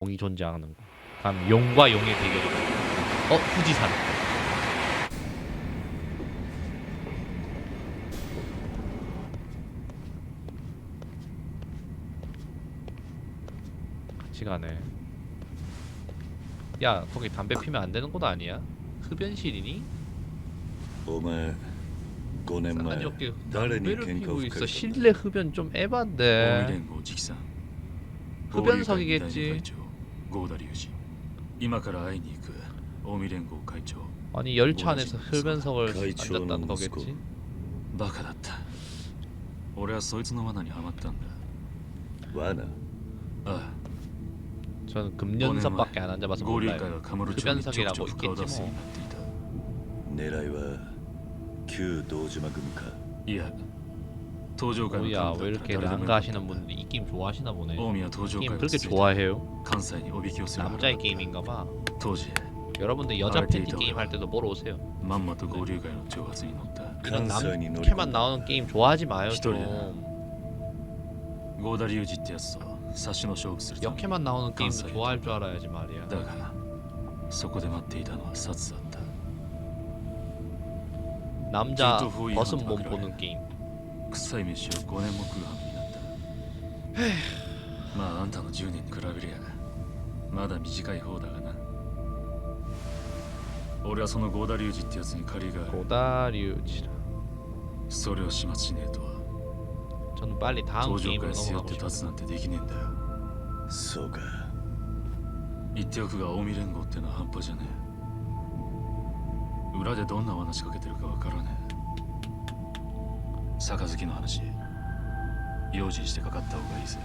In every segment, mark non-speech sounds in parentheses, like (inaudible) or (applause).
용이 존재하는 거. 다음 용과 용의 대결이다. 어 후지산. 같이 가네. 야 거기 담배 피면 안 되는 곳 아니야? 흡연실이니? お前5年前 아니 여기 誰に 담배를 喧嘩 피고 を吹 있어. かれた 실내 흡연 좀 大井 에반데. 連合直参 흡연석이겠지. 合流会長 合田隆二今から会いに行く近江連合会長 아니 열차 안에서 흡연석을 가이치오는 앉았다는 모스코. 거겠지? バカだった俺はそいつの罠にはまったんだ罠あ 저는 あ 금년섭밖에 안 앉아봐서 合流会 몰라요. はカムロ町にちょくちょ 흡연석이라고 く顔出す 있겠지 ように 뭐. なっていた狙いは旧道島組かいや 登場会の 뭐야 幹 왜 部だった 이렇게 ら誰でも 랑가 よかった 하시는 분들이 이 게임 좋아하시나 보네. 近江は登場 게임 会を 그렇게 続いて 좋아해요? 関西におびき寄せる腹 남자의 だった 게임인가봐. 当時 여러분들 여자 아, 팬티 데이터가. 게임 할 때도 보러 오세요. まんまと合流会の挑発に乗った 이런 関西に乗り込 남캐만 ん 나오는 게임 좋아하지 마요 좀. 合田隆二ってやつと差しの勝負するため 역캐만 나오는 게임関西 좋아할 줄 알아야지 말이야. だがそこで待っていたのは殺だった 남자 딜도 후이 벗은 한다 몸 그래. 보는 게임. 臭い飯を五年も食うはずになった。まああんたの十年に比べりゃまだ短い方だがな。俺はその合田隆二ってやつに借りがあ田隆二それを始末しねえとは。登場から背負って立つなんてできねえんだよ。そうか。言っておくが近江連合ってのは半端じゃねえ。裏でどんな話しかけてるかわからねえ。杯の話用心してかかった方がいいぜ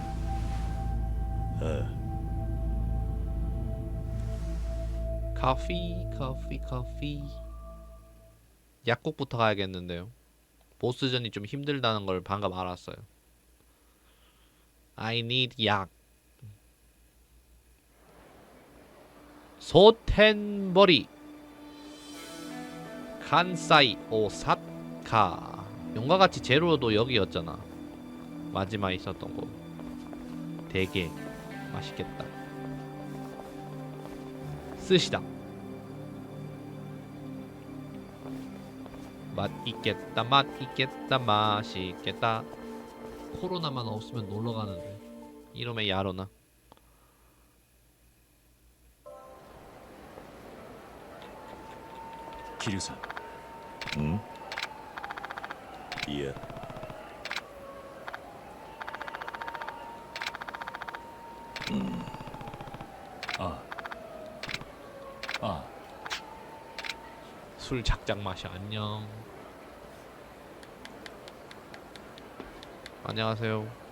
あ 커피, 커피, 커피. 약국부터 가야겠는데요. 보스전이 좀 힘들다는 걸 방금 알았어요. I need 약. 소텐버리. 칸사이 오사카. 용과같이 제로도 여기였잖아. 마지막에 있었던 거 되게 맛있겠다. 쓰시다. 맛있겠다 맛있겠다 맛있겠다. 코로나만 없으면 놀러가는데. 이놈의 야로나. 기류사. 응? hier. 음. 아. 아. 술 작작 마셔 안녕. 안녕하세요.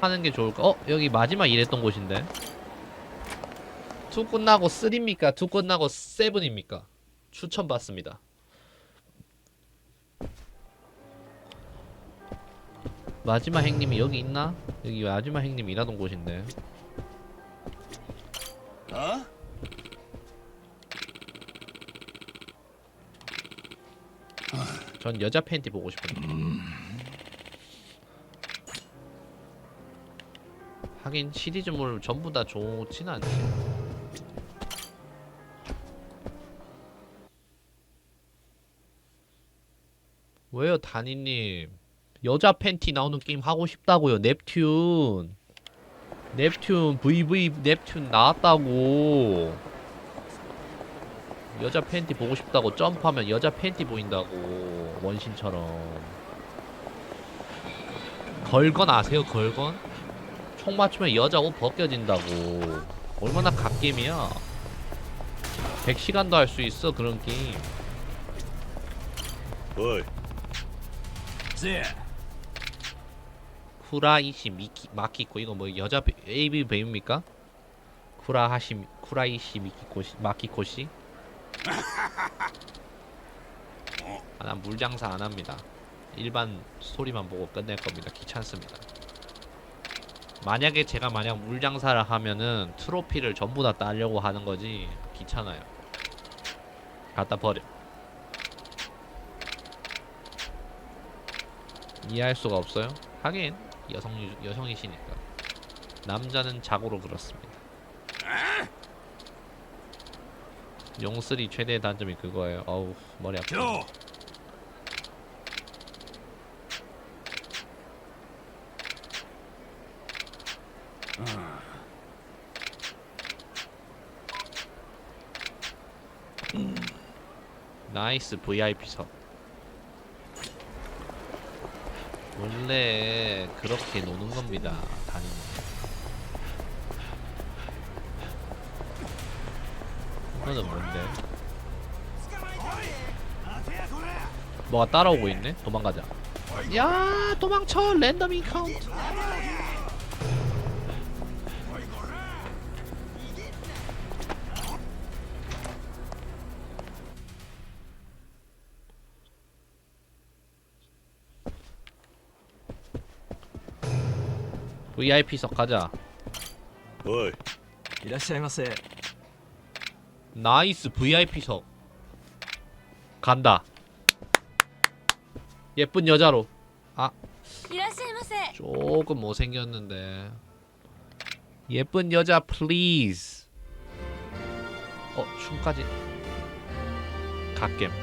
하는 게 좋을까? 어, 여기 마지막 일했던 곳인데. 투 끝나고 쓰리입니까투 끝나고 세븐입니까 추천받습니다. 마지막 행님이 여기 있나? 여기 마지막 행님 일하던 곳인데. あ전 여자 팬티 보고 싶은데. 하긴 시리즈물 전부 다 좋진 않지. 왜요, 다니님? 여자 팬티 나오는 게임 하고 싶다고요, 넵튠. 넵튠, VV 넵튠 나왔다고. 여자 팬티 보고 싶다고 점프하면 여자 팬티 보인다고 원신처럼 걸건 아세요 걸건? 총 맞추면 여자 옷 벗겨진다고 얼마나 갓게임이야 100시간도 할 수 있어 그런 게임 おい 쿠라이시 미키 마키코 이거 뭐 여자 배- AV 배우입니까? 쿠라하시 쿠라이시 미키코시 마키코시? 아, 난 물장사 안 합니다. 일반 스토리만 보고 끝낼 겁니다. 귀찮습니다. 만약에 제가 만약 물장사를 하면은 트로피를 전부 다 따려고 하는 거지 귀찮아요. 갖다 버려. 이해할 수가 없어요? 하긴 여성 여성이시니까 남자는 자고로 그렇습니다. 용쓰리 최대의 단점이 그거예요. 어우 머리 아파. 나이스 VIP석. 원래 그렇게 노는 겁니다. 다니는. 이거는 뭔데? 뭐가 따라오고 있네? 도망가자. 야 도망쳐 랜덤 인카운트. VIP석 가자. おいいらっしゃいませ 나이스 VIP석 간다 예쁜 여자로 아 いらっしゃいませ 조금 못생겼는데 예쁜 여자 플리즈 어 춤까지 갓겜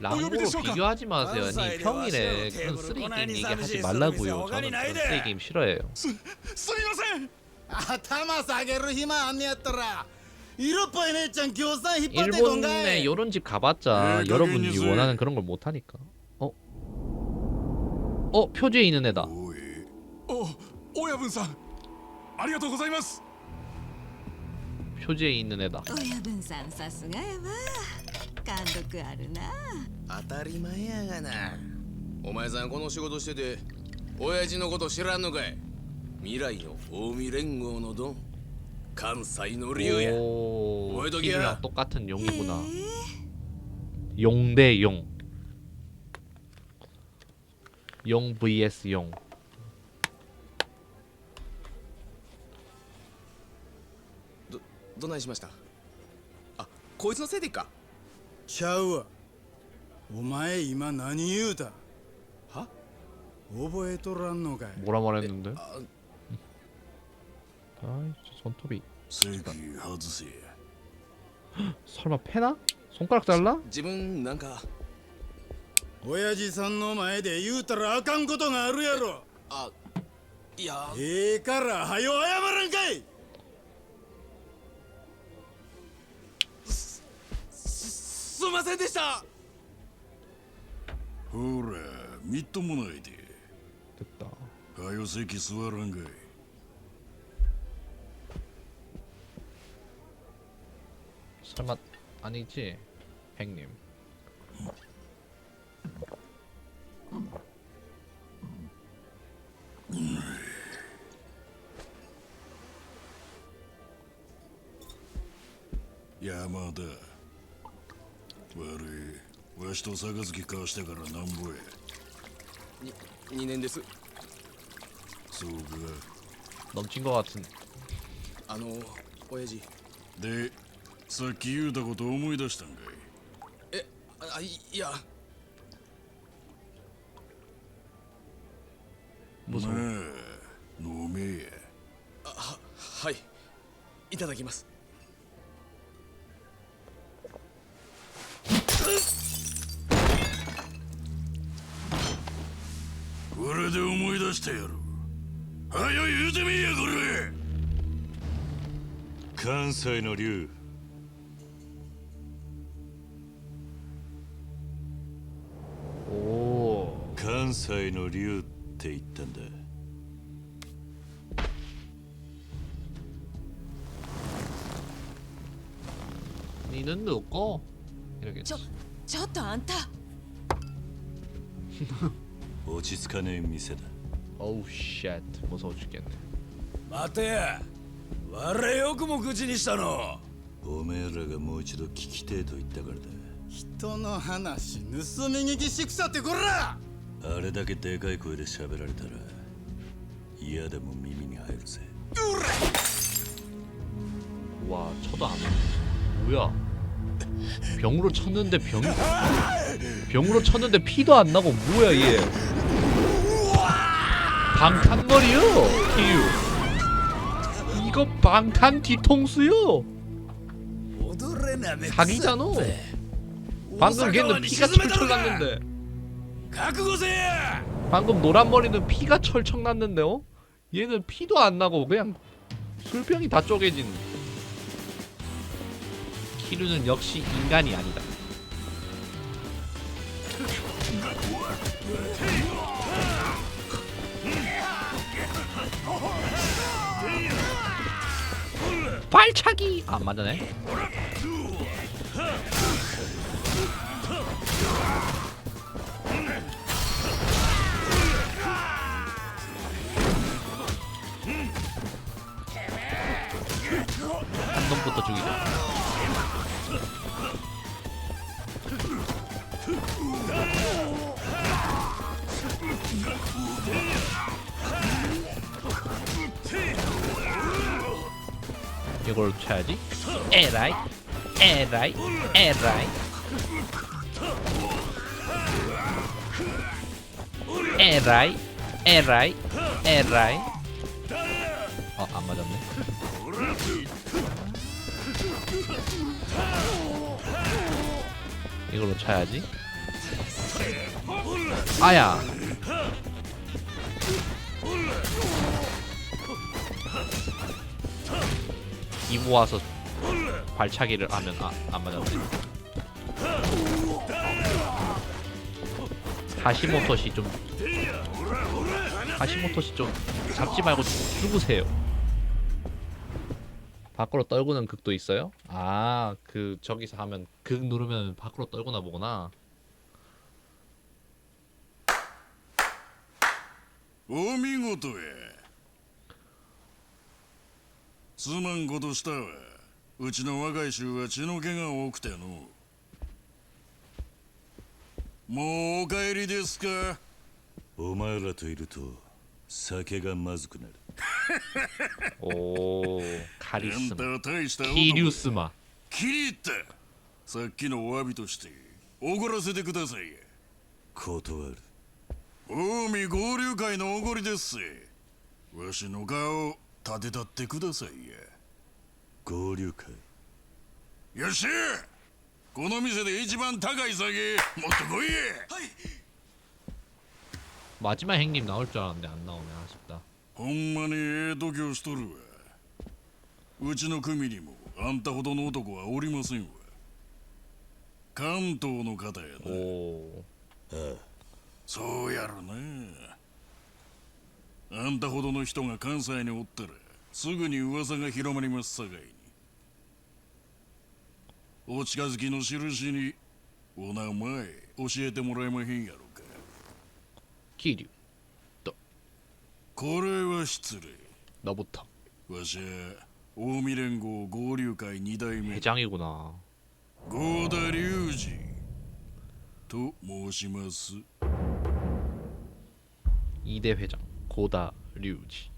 라고 비교하지 마세요. 아니 평일에 그런 쓰레기 게임 얘기하지 말라고요. 저는 그런 쓰레기 게임 싫어해요. 아타마사게로 히마 안니었더라. 이럴 뻔했잖 교사 힙합대 일본에 요런 집 가봤자 여러분이 원하는 그런 걸 못하니까. 어? 어 표지에 있는 애다. 어 오야분상. 아리가토 고자이마스. 표지에 있는 애다. 오야분상 사스가야마. 貫禄あるな当たり前やがなお前さんこの仕事してて親父のこと知らんのかい未来の近江連合のドン関西の竜や 오, 뭐야, 저기야? TV랑 똑같은 용이구나. へえ 용 대 용. 용 vs 용. どどないしましたあこいつのせいでっか ちゃうわお前今何言うたは覚えとらんのかい 뭐라 말했는데? 아, 아이 저 손톱이 席外せ 설마 패나? 손가락 잘라? 自分なんか親父さんの前で言うたらあかんことがあるやろあいやええからはよ謝らんかい すいませんでしたほらみっともないで 됐다. はよ席座らんかい 설마 아니지? 행님.山田 悪いわしと杯交わしてからなんぼや2年ですそうか 넘친 것 같은. あの親父でさっき言うたこと思い出したんかいえあいいや 무서워. まあ飲めやははいいただきます で思い出したやろはよ言うてみいやこれ関西の竜 오. 関西の竜って言ったんだ 니는 누구? 이렇게 ちょちょっとあんた 落ち着かねえ店だ 어우 쉣 무서워 죽겠네 待てや我よくも口にしたのおめえらがもう一度聞きてえと言ったから人の話盗み聞きしくさってこらだあれだけでかい声で喋られたら嫌でも耳に入るぜ 와 쳐도 안 오네 뭐야 병으로 쳤는데 병이 (laughs) 병으로 쳤는데 피도 안 나고 뭐야 얘? 방탄머리요? 키유. 이거 방탄 뒤통수요? 사기잖아. 방금 걔는 피가 철철 났는데. 방금 노란머리는 피가 철철 났는데 어? 얘는 피도 안 나고 그냥 술병이 다 쪼개진. 키루는 역시 인간이 아니다. 발차기! 아, 안 맞네. 한 놈부터 죽이자 이걸 쳐야지? 에라이 에라이 에라이. 에라이 에라이 에라이. 어 안 맞았네. 이걸로 쳐야지. 아야 이 모아서 발차기를 하면 아, 안 맞았네 하시모토시 좀 하시모토시 좀 잡지 말고 죽으세요. 밖으로 떨구는 극도 있어요? 아 그 저기서 하면 극 누르면 밖으로 떨구나 보구나. 오미고도에 すまんことしたわ。うちの若い衆は血の気が多くての。もうお帰りですか。お前らといると酒がまずくなる。(laughs) おおカリスマ。キリュスマキリった。さっきのお詫びとして怒らせてください。断る。近江合流会のおごりです。わしの顔。立てたってください合流会よっしゃこの店で一番高い酒持ってこいや 마지막 행님 나올 줄 알았는데 안 나오네 아쉽다. ほんまにええ度胸しとるわうちの組にもあんたほどの男はおりませんわ関東の方やな 오, そうやろな あんたほどの人が関西におったらすぐに噂が広まりますさかいにお近づきの印にお名前教えてもらえまへんやろか 키류. これは失礼 너부터 わしは近江連合合流会二代目 회장이구나. 合田隆二と申します 이대 회장 小田隆二。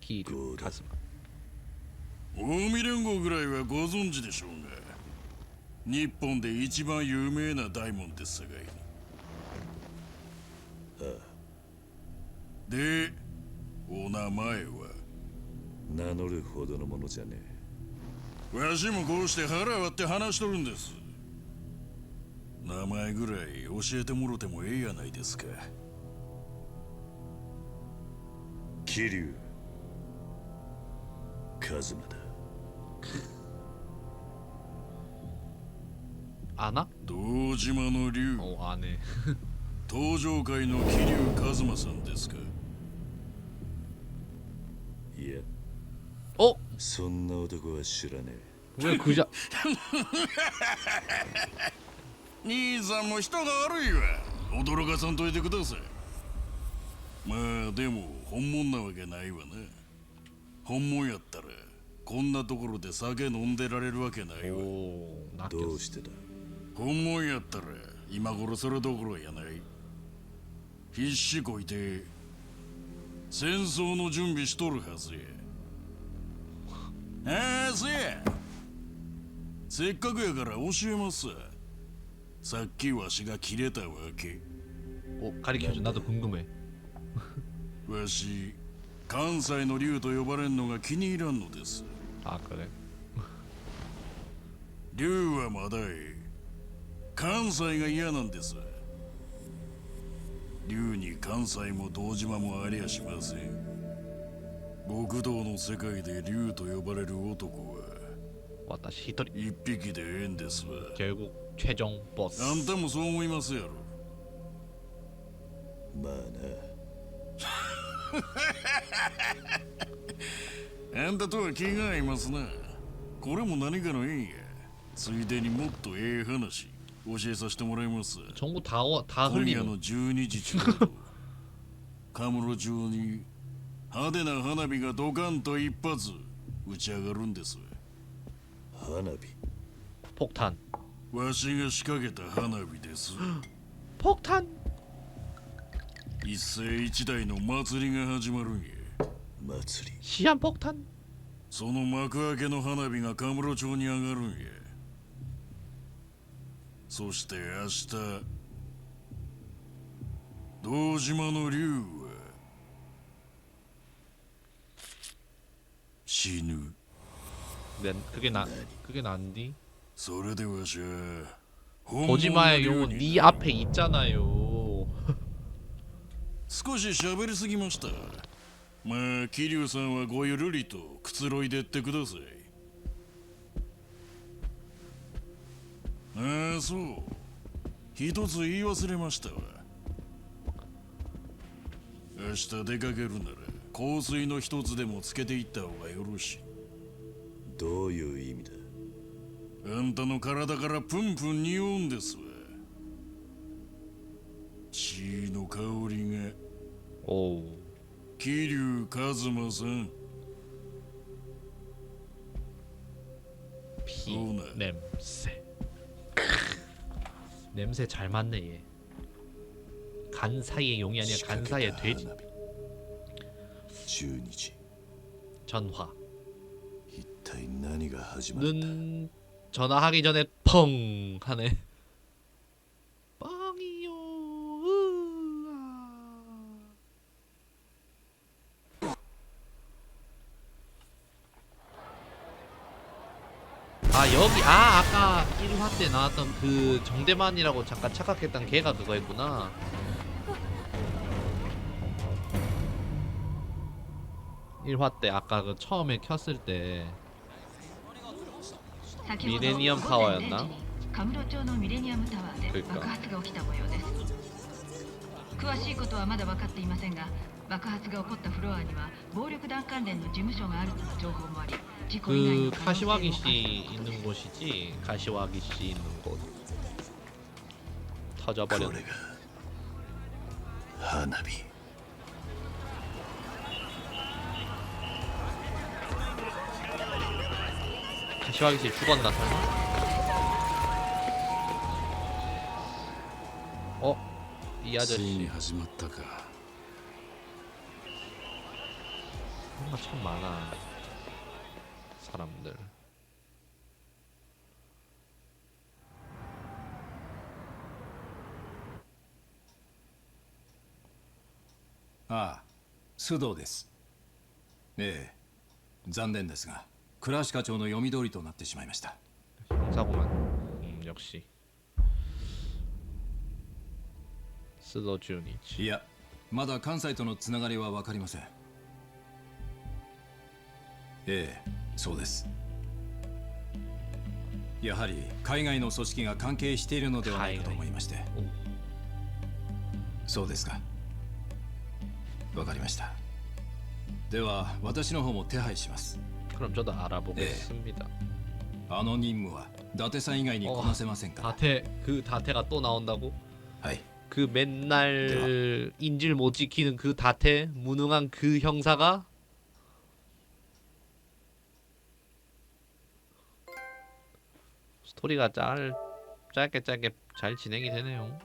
キール・カズマ近江連合ぐらいはご存知でしょうが日本で一番有名な大門ですさかいに。ああ。でお名前は？名乗るほどのものじゃねえ。わしもこうして腹割って話しとるんです。名前ぐらい教えてもろてもええやないですか。桐生。一馬だ。穴堂島の竜。お姉登場界の桐生一馬さんですか。いや。お！そんな男は知らねえ。俺クジャ。(laughs) 兄さんも人が悪いわ。驚かさんといてください。まあでも本物なわけないわな本物やったらこんなところで酒飲んでられるわけないわ 오 ど 낚였어 うしてだ本物やったら今頃それどころやない必死こいて戦争の準備しとるはずやあ(laughs) あせやせっかくやから教えますわさっきわしが切れたわけ 오 가리켜줘 나도 궁금해 わし関西の竜と呼ばれるのが気に入らんのです。あこれ。竜はまだい。関西が嫌なんです。竜に関西も堂島もありやしません。極道の世界で竜と呼ばれる男は私一人。一匹でええんですわ。結局최종ボス。あんたもそう思いますやろ。まあな。あんたとは気が合いますなこれも何かの縁やついでにもっとええ話教えさせてもらいます 전부 다, 어- 다 今夜 흘리는 の12時ちょうどカムロ町に派手な花火がドカンと一発打ち上がるんです花火 폭탄 わしが仕掛けた花火です 폭탄 一世一代の祭りが始まるんや祭り 시한 폭탄 その幕開けの花火がカムロ町に上がるんやそして明日堂島の竜は死ぬ 네, 그게 나 그게 난디 それでわしは本物の 거짓말의 竜 용은 に 네 앞에 있잖아요 少し喋りすぎました。まあ桐生さんはごゆるりとくつろいでってください。ああそう。一つ言い忘れましたわ。明日出かけるなら香水の一つでもつけていった方がよろしい。どういう意味だ？あんたの体からプンプン匂うんですわ 血の香りが 오 桐生一馬さん 피 오늘. 냄새 (laughs) 냄새 잘 맞네 얘. 간 사이의 용이 아니라 간 사이의 돼지 花火12時 전화 一体何が始まった 는 전화하기 전에 펑 하네 때 나왔던 그 정대만이라고 잠깐 착각했던 걔가 그거였구나 1화 때 아까 그 처음에 켰을 때 先ほどミレニアムタワーやんな午前0時にカムロ町のミレニアムタワーでそうか爆発が起きた模様です詳しいことはまだ分かっていませんが爆発が起こったフロアには暴力団関連の事務所があるとの情報もあり事故以外 그 の可能性も 카시와기 씨 있는 곳이지 카시와기 씨 있는 곳 こ 터져버렸네 れが花火 카시와기 씨 죽었나 설마? 어? 이 ついに 아저씨 始まったか 뭔가 참 많아 사람들 ああ須藤ですええ残念ですが倉橋課長の読み通りとなってしまいました 형사구만 음 역시 스도 주니치 いやまだ関西とのつながりは分かりません ええそうです。やはり海外の組織が関係しているのではないかと思いまして。そうですか。わかりました。では私の方も手配します。그럼あの任務は伊達さん以外にこなせませんか？伊達그伊達が또나온다 고? はい。그 맨날 인질 못 지키는 그 다태 무능한 그 형사가 스토리가 짤 짧게 짧게 잘 진행이 되네요.